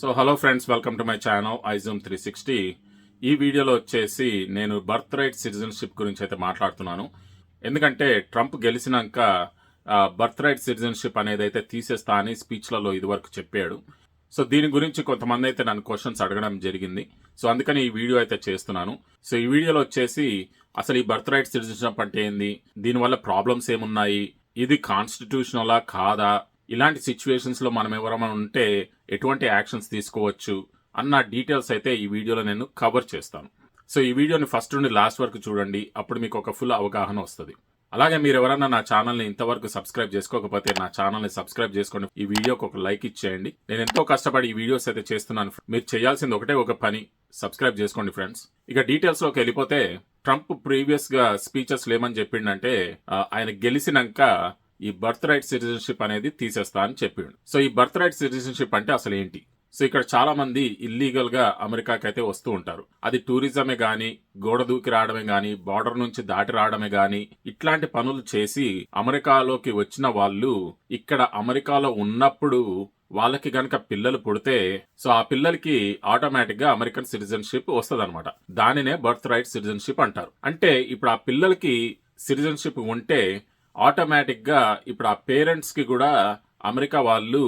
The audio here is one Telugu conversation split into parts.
So hello friends welcome to my channel iZoom three sixty ఈ వీడియోలో వచ్చేసి నేను బర్త్ రైట్ సిటిజన్షిప్ గురించి అయితే మాట్లాడుతున్నాను. ఎందుకంటే ట్రంప్ గెలిచినాక బర్త్ రైట్ సిటిజన్షిప్ అనేది అయితే తీసేస్తా అని స్పీచ్లలో ఇదివరకు చెప్పాడు. సో దీని గురించి కొంతమంది అయితే నన్ను క్వశ్చన్స్ అడగడం జరిగింది. సో అందుకని ఈ వీడియో అయితే చేస్తున్నాను. సో ఈ వీడియోలో వచ్చేసి అసలు ఈ బర్త్ రైట్ సిటిజన్షిప్ అంటే ఏంది? దీనివల్ల ప్రాబ్లమ్స్ ఏమున్నాయి? ఇది కాన్స్టిట్యూషనలా కాదా? ఇలాంటి సిచ్యువేషన్స్లో మనం ఎవరైనా ఉంటే ఎటువంటి యాక్షన్స్ తీసుకోవచ్చు అన్న డీటెయిల్స్ అయితే ఈ వీడియోలో నేను కవర్ చేస్తాను. సో ఈ వీడియోని ఫస్ట్ నుండి లాస్ట్ వరకు చూడండి. అప్పుడు మీకు ఒక ఫుల్ అవగాహన వస్తుంది. అలాగే మీరు ఎవరైనా నా ఛానల్ని ఇంతవరకు సబ్స్క్రైబ్ చేసుకోకపోతే నా ఛానల్ని సబ్స్క్రైబ్ చేసుకోండి. ఈ వీడియోకి ఒక లైక్ ఇచ్చేయండి. నేను ఎంతో కష్టపడి ఈ వీడియోస్ అయితే చేస్తున్నాను మీరు చేయాల్సింది ఒకటే ఒక పని. సబ్స్క్రైబ్ చేసుకోండి ఫ్రెండ్స్. ఇక డీటెయిల్స్లోకి వెళ్ళిపోతే ట్రంప్ ప్రీవియస్గా స్పీచెస్ ఏమని చెప్పిండంటే ఆయన గెలిచినాక ఈ బర్త్ రైట్ సిటిజన్షిప్ అనేది తీసేస్తా అని చెప్పిండు. సో ఈ బర్త్ రైట్ సిటిజన్షిప్ అంటే అసలు ఏంటి? సో ఇక్కడ చాలా మంది ఇల్లీగల్గా అమెరికాకి అయితే వస్తూ ఉంటారు. అది టూరిజమే గాని గోడ దూకి రావడమే గాని బార్డర్ నుంచి దాటి రావడమే గాని ఇట్లాంటి పనులు చేసి అమెరికాలోకి వచ్చిన వాళ్ళు ఇక్కడ అమెరికాలో ఉన్నప్పుడు వాళ్ళకి గనక పిల్లలు పుడితే సో ఆ పిల్లలకి ఆటోమేటిక్గా అమెరికన్ సిటిజన్షిప్ వస్తదన్నమాట. దానినే బర్త్ రైట్ సిటిజన్షిప్ అంటారు. అంటే ఇప్పుడు ఆ పిల్లలకి సిటిజన్షిప్ ఉంటే ఆటోమేటిక్గా ఇప్పుడు ఆ పేరెంట్స్కి కూడా అమెరికా వాళ్ళు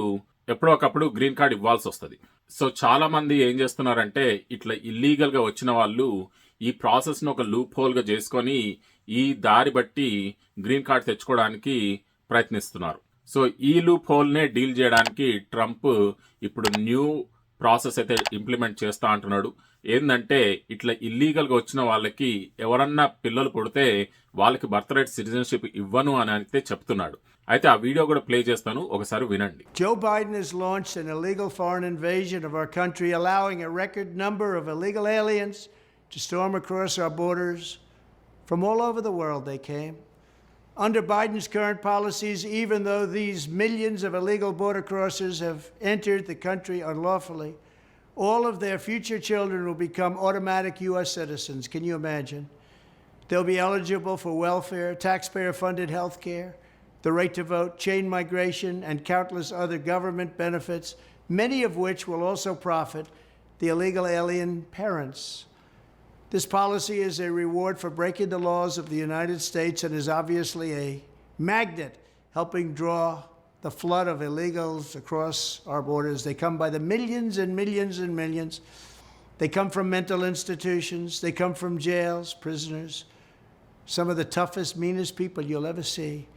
ఎప్పుడో ఒకప్పుడు గ్రీన్ కార్డ్ ఇవ్వాల్సి వస్తుంది. సో చాలామంది ఏం చేస్తున్నారంటే ఇట్లా ఇల్లీగల్గా వచ్చిన వాళ్ళు ఈ ప్రాసెస్ను ఒక లూప్ హోల్గా చేసుకొని ఈ దారి బట్టి గ్రీన్ కార్డ్ తెచ్చుకోవడానికి ప్రయత్నిస్తున్నారు. సో ఈ లూప్ హోల్నే డీల్ చేయడానికి ట్రంప్ ఇప్పుడు న్యూ ప్రాసెస్ అయితే ఇంప్లిమెంట్ చేస్తా అంటున్నాడు. ఏంటంటే ఇట్లా ఇల్లీగల్గా వచ్చిన వాళ్ళకి ఎవరన్నా పిల్లలు పుడితే వాళ్ళకి బర్త్ రైట్ సిటిజన్షిప్ ఇవ్వను అని అయితే చెప్తున్నాడు అయితే ఆ వీడియో కూడా ప్లే చేస్తాను ఒకసారి వినండి Joe Biden has launched an illegal foreign invasion of our country, allowing a record number of illegal aliens to storm across our borders. From all over the world, they came. Under Biden's current policies, even though these millions of illegal border crossers have entered the country unlawfully, all of their future children will become automatic U.S. citizens. Can you imagine? They'll be eligible for welfare, taxpayer funded health care, the right to vote, chain migration, and countless other government benefits, many of which will also profit the illegal alien parents. This policy is a reward for breaking the laws of the United States and is obviously a magnet helping draw the flood of illegals across our borders. They come by the millions and millions and millions. They come from mental institutions, they come from jails, prisoners, some of the toughest, meanest people you'll ever see.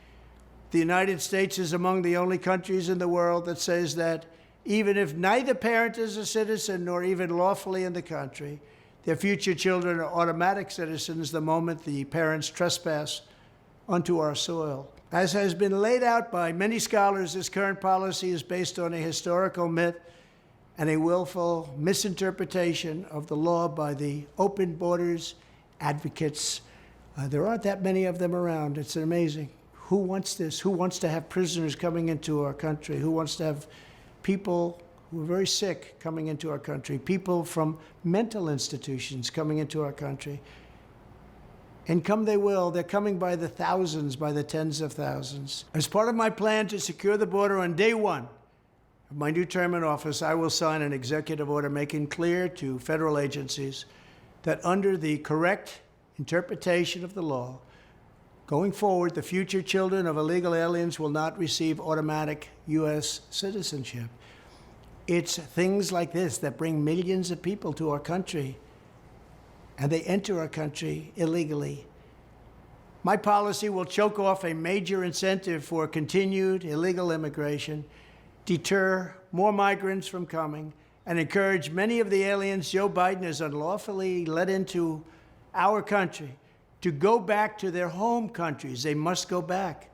The United States is among the only countries in the world that says that even if neither parent is a citizen nor even lawfully in the country, their future children are automatic citizens the moment the parents trespass onto our soil. As has been laid out by many scholars, this current policy is based on a historical myth and a willful misinterpretation of the law by the open borders advocates. Uh, there aren't that many of them around. It's amazing. Who wants this? Who wants to have prisoners coming into our country? Who wants to have people who are very sick coming into our country? People from mental institutions coming into our country? And come they will. They're coming by the thousands, by the tens of thousands. As part of my plan to secure the border on day one of my new term in office, I will sign an executive order making clear to federal agencies that under the correct interpretation of the law, going forward, the future children of illegal aliens will not receive automatic U.S. citizenship. It's things like this that bring millions of people to our country and they enter our country illegally. My policy will choke off a major incentive for continued illegal immigration, deter more migrants from coming, and encourage many of the aliens Joe Biden has unlawfully let into our country to go back to their home countries. They must go back.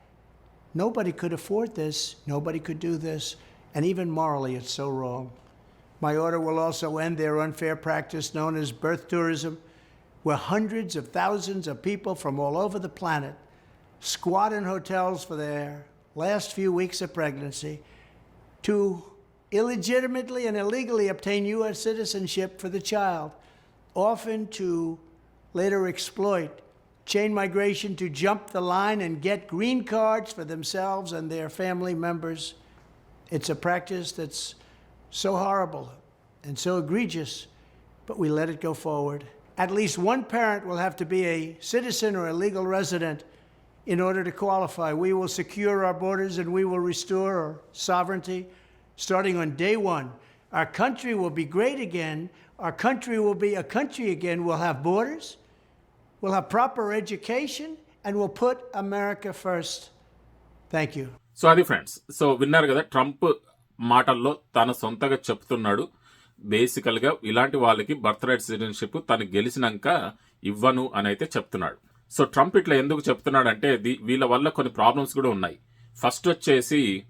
Nobody could afford this. Nobody could do this. And even morally, it's so wrong. My order will also end their unfair practice known as birth tourism, where hundreds of thousands of people from all over the planet squat in hotels for their last few weeks of pregnancy to illegitimately and illegally obtain U.S. citizenship for the child, often to later exploit chain migration to jump the line and get green cards for themselves and their family members. It's a practice that's so horrible. and so egregious, but we let it go forward At least one parent will have to be a citizen or a legal resident in order to qualify. We will secure our borders and we will restore our sovereignty starting on day one. Our country will be great again. Our country will be a country again. We'll have borders, we'll have proper education, and we'll put America first. Thank you. So అది ఫ్రెండ్స్ సో విన్నారు కదా ట్రంప్ మాటల్లో తన సొంతగా చెప్తున్నాడు బేసికల్గా ఇలాంటి వాళ్ళకి బర్త్ రైట్ సిటిజన్షిప్ తను గెలిచినాక ఇవ్వను అని అయితే చెప్తున్నాడు. సో ట్రంప్ ఇట్లా ఎందుకు చెప్తున్నాడంటే దీ- వీళ్ళ వల్ల కొన్ని ప్రాబ్లమ్స్ కూడా ఉన్నాయి. ఫస్ట్ వచ్చేసి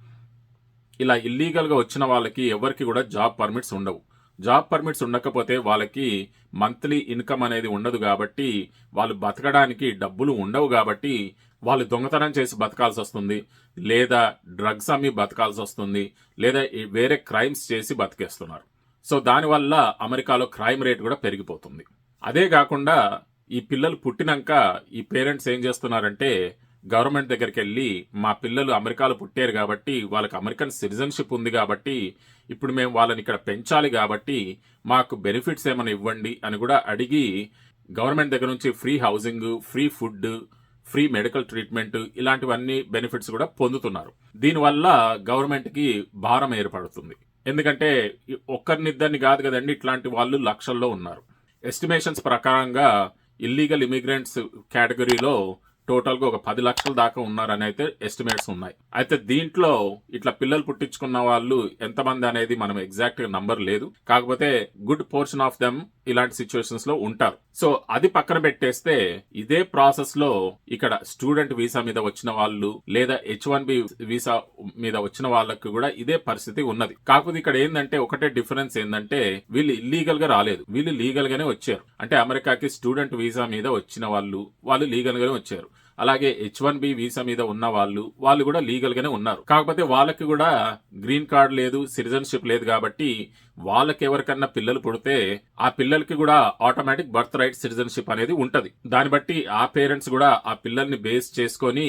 ఇలా ఇల్లీగల్గా వచ్చిన వాళ్ళకి ఎవరికి కూడా జాబ్ పర్మిట్స్ ఉండవు. జాబ్ పర్మిట్స్ ఉండకపోతే వాళ్ళకి మంత్లీ ఇన్కమ్ అనేది ఉండదు కాబట్టి వాళ్ళు బతకడానికి డబ్బులు ఉండవు కాబట్టి వాళ్ళు దొంగతనం చేసి బతకాల్సి వస్తుంది. లేదా డ్రగ్స్ అమ్మి బతకాల్సి వస్తుంది. లేదా వేరే క్రైమ్స్ చేసి బతికేస్తున్నారు. సో దానివల్ల అమెరికాలో క్రైమ్ రేట్ కూడా పెరిగిపోతుంది. అదే కాకుండా ఈ పిల్లలు పుట్టినాక ఈ పేరెంట్స్ ఏం చేస్తున్నారంటే గవర్నమెంట్ దగ్గరికి వెళ్ళి మా పిల్లలు అమెరికాలో పుట్టారు కాబట్టి వాళ్ళకి అమెరికన్ సిటిజన్షిప్ ఉంది కాబట్టి ఇప్పుడు మేము వాళ్ళని ఇక్కడ పెంచాలి కాబట్టి మాకు బెనిఫిట్స్ ఏమైనా ఇవ్వండి అని కూడా అడిగి గవర్నమెంట్ దగ్గర నుంచి free housing free food free medical treatment ఇలాంటివన్నీ బెనిఫిట్స్ కూడా పొందుతున్నారు. దీనివల్ల గవర్నమెంట్కి భారం ఏర్పడుతుంది. ఎందుకంటే ఒక్కరినిద్దరిని కాదు కదండి ఇట్లాంటి వాళ్ళు లక్షల్లో ఉన్నారు. ఎస్టిమేషన్స్ ప్రకారంగా ఇల్లీగల్ ఇమిగ్రెంట్స్ కేటగిరీలో టోటల్గా ఒక పది లక్షల దాకా ఉన్నారని అయితే ఎస్టిమేట్స్ ఉన్నాయి. అయితే దీంట్లో ఇట్లా పిల్లలు పుట్టించుకున్న వాళ్ళు ఎంతమంది అనేది మనం ఎగ్జాక్ట్గా నంబర్ లేదు. కాకపోతే గుడ్ పోర్షన్ ఆఫ్ దెమ్ ఇలాంటి సిచ్యువేషన్స్లో ఉంటారు. సో అది పక్కన పెట్టేస్తే ఇదే ప్రాసెస్లో ఇక్కడ స్టూడెంట్ వీసా మీద వచ్చిన వాళ్ళు లేదా హెచ్ వన్ బి వీసా మీద వచ్చిన వాళ్ళకి కూడా ఇదే పరిస్థితి ఉన్నది. కాకపోతే ఇక్కడ ఏంటంటే ఒకటే డిఫరెన్స్ ఏంటంటే వీళ్ళు ఇల్లీగల్గా రాలేదు. వీళ్ళు లీగల్ గానే వచ్చారు. అంటే అమెరికాకి స్టూడెంట్ వీసా మీద వచ్చిన వాళ్ళు వాళ్ళు లీగల్ గానే వచ్చారు. అలాగే హెచ్ వన్ బి వీసా మీద ఉన్న వాళ్ళు వాళ్ళు కూడా లీగల్ గానే ఉన్నారు. కాకపోతే వాళ్ళకి కూడా గ్రీన్ కార్డ్ లేదు సిటిజన్షిప్ లేదు కాబట్టి వాళ్ళకి ఎవరికన్నా పిల్లలు పుడితే ఆ పిల్లలకి కూడా ఆటోమేటిక్ బర్త్ రైట్ సిటిజన్షిప్ అనేది ఉంటది. దాన్ని బట్టి ఆ పేరెంట్స్ కూడా ఆ పిల్లల్ని బేస్ చేసుకొని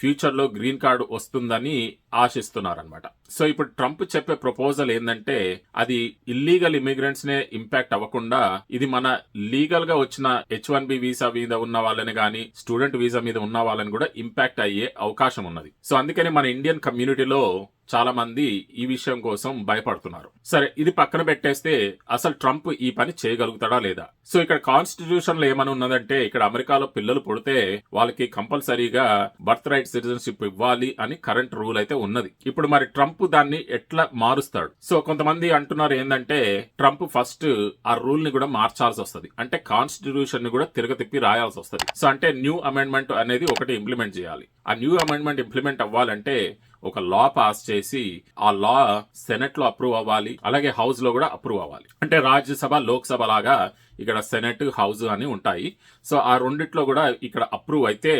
ఫ్యూచర్లో గ్రీన్ కార్డు వస్తుందని ఆశిస్తున్నారనమాట సో ఇప్పుడు ట్రంప్ చెప్పే ప్రపోజల్ ఏంటంటే అది ఇల్లీగల్ ఇమిగ్రెంట్స్ నే ఇంపాక్ట్ అవ్వకుండా ఇది మన లీగల్గా వచ్చిన హెచ్ వన్ బి వీసా మీద ఉన్న వాళ్ళని కానీ స్టూడెంట్ వీసా మీద ఉన్న వాళ్ళని కూడా ఇంపాక్ట్ అయ్యే అవకాశం ఉన్నది. సో అందుకని మన ఇండియన్ కమ్యూనిటీలో చాలా మంది ఈ విషయం కోసం భయపడుతున్నారు. సరే ఇది పక్కన పెట్టేస్తే అసలు ట్రంప్ ఈ పని చేయగలుగుతాడా లేదా? సో ఇక్కడ కాన్స్టిట్యూషన్లో ఏమని ఉన్నదంటే ఇక్కడ అమెరికాలో పిల్లలు పుడితే వాళ్ళకి కంపల్సరీగా బర్త్ రైట్ సిటిజన్షిప్ ఇవ్వాలి అని కరెంట్ రూల్ అయితే ఉన్నది. ఇప్పుడు మరి ట్రంప్ దాన్ని ఎట్లా మారుస్తాడు? సో కొంతమంది అంటున్నారు ఏంటంటే ట్రంప్ ఫస్ట్ ఆ రూల్ని కూడా మార్చాల్సి వస్తుంది. అంటే కాన్స్టిట్యూషన్ని కూడా తిరగతిప్పి రాయాల్సి వస్తుంది. సో అంటే న్యూ అమెండ్మెంట్ అనేది ఒకటి ఇంప్లిమెంట్ చేయాలి. ఆ న్యూ అమెండ్మెంట్ ఇంప్లిమెంట్ అవ్వాలంటే ఒక లా పాస్ చేసి ఆ లా సెనెట్లో అప్రూవ్ అవ్వాలి అలాగే హౌస్లో కూడా అప్రూవ్ అవ్వాలి. అంటే రాజ్యసభ లోక్సభ లాగా ఇక్కడ సెనెట్ హౌస్ అని ఉంటాయి. సో ఆ రెండిట్లో కూడా ఇక్కడ అప్రూవ్ అయితే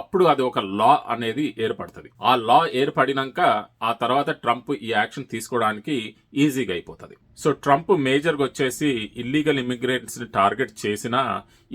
అప్పుడు అది ఒక లా అనేది ఏర్పడుతుంది. ఆ లా ఏర్పడినాక ఆ తర్వాత ట్రంప్ ఈ యాక్షన్ తీసుకోవడానికి ఈజీగా అయిపోతుంది. సో ట్రంప్ మేజర్గా వచ్చేసి ఇల్లీగల్ ఇమిగ్రెంట్స్ని టార్గెట్ చేసిన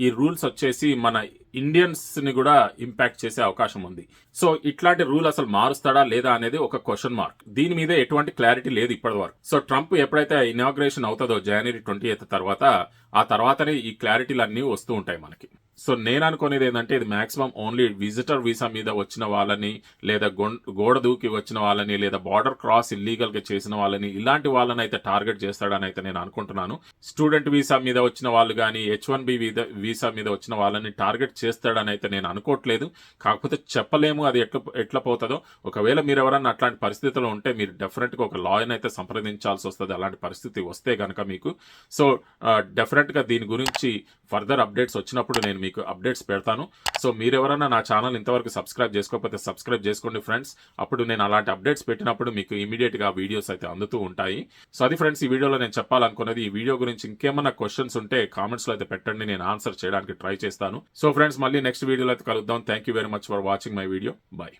ఈ రూల్స్ వచ్చేసి మన ఇండియన్స్ని కూడా ఇంపాక్ట్ చేసే అవకాశం ఉంది. సో ఇట్లాంటి రూల్ అసలు మారుస్తాడా లేదా అనేది ఒక క్వశ్చన్ మార్క్ దీని మీద ఎటువంటి క్లారిటీ లేదు ఇప్పటి వరకు సో ట్రంప్ ఎప్పుడైతే ఇనాగ్రేషన్ అవుతుందో జనవరి ట్వంటీ ఎయిత్ తర్వాత ఆ తర్వాతనే ఈ క్లారిటీలు అన్నీ వస్తూ ఉంటాయి మనకి. సో నేను అనుకునేది ఏంటంటే ఇది మాక్సిమం ఓన్లీ విజిటర్ వీసా మీద వచ్చిన వాళ్ళని లేదా గొం- గోడ దూకి వచ్చిన వాళ్ళని లేదా బార్డర్ క్రాస్ ఇల్లీగల్గా చేసిన వాళ్ళని ఇలాంటి వాళ్ళని అయితే టార్గెట్ చేస్తాడని అయితే నేను అనుకుంటున్నాను. స్టూడెంట్ వీసా మీద వచ్చిన వాళ్ళు కానీ హెచ్ వన్ బి వీసా మీద వచ్చిన వాళ్ళని టార్గెట్ చేస్తాడని అయితే నేను అనుకోవట్లేదు. కాకపోతే చెప్పలేము అది ఎట్లా ఎట్లా పోతుందో. ఒకవేళ మీరు ఎవరన్నా అట్లాంటి పరిస్థితిలో ఉంటే మీరు డెఫినెట్గా ఒక లాయర్ని అయితే సంప్రదించాల్సి వస్తుంది. అలాంటి పరిస్థితి వస్తే కనుక మీకు. సో డెఫినెట్గా దీని గురించి ఫర్దర్ అప్డేట్స్ వచ్చినప్పుడు నేను మీకు అప్డేట్స్ పెడతాను. సో మీరు ఎవరైనా నా ఛానల్ ఇంతవరకు సబ్స్క్రైబ్ చేసుకోకపోతే సబ్స్క్రైబ్ చేసుకోండి ఫ్రెండ్స్ అప్పుడు నేను అలాంటి అప్డేట్స్ పెట్టినప్పుడు మీకు ఇమీడియట్గా వీడియోస్ అయితే అందుతూ ఉంటాయి. సో అది ఫ్రెండ్స్ ఈ వీడియోలో నేను చెప్పాలనుకున్నది ఈ వీడియో గురించి ఇంకేమన్నా క్వశ్చన్స్ ఉంటే కామెంట్స్లో అయితే పెట్టండి నేను ఆన్సర్ చేయడానికి ట్రై చేస్తాను. సో ఫ్రెండ్స్ మళ్ళీ నెక్స్ట్ వీడియోలో అయితే కలుద్దాం. Thank you very much for watching my video bye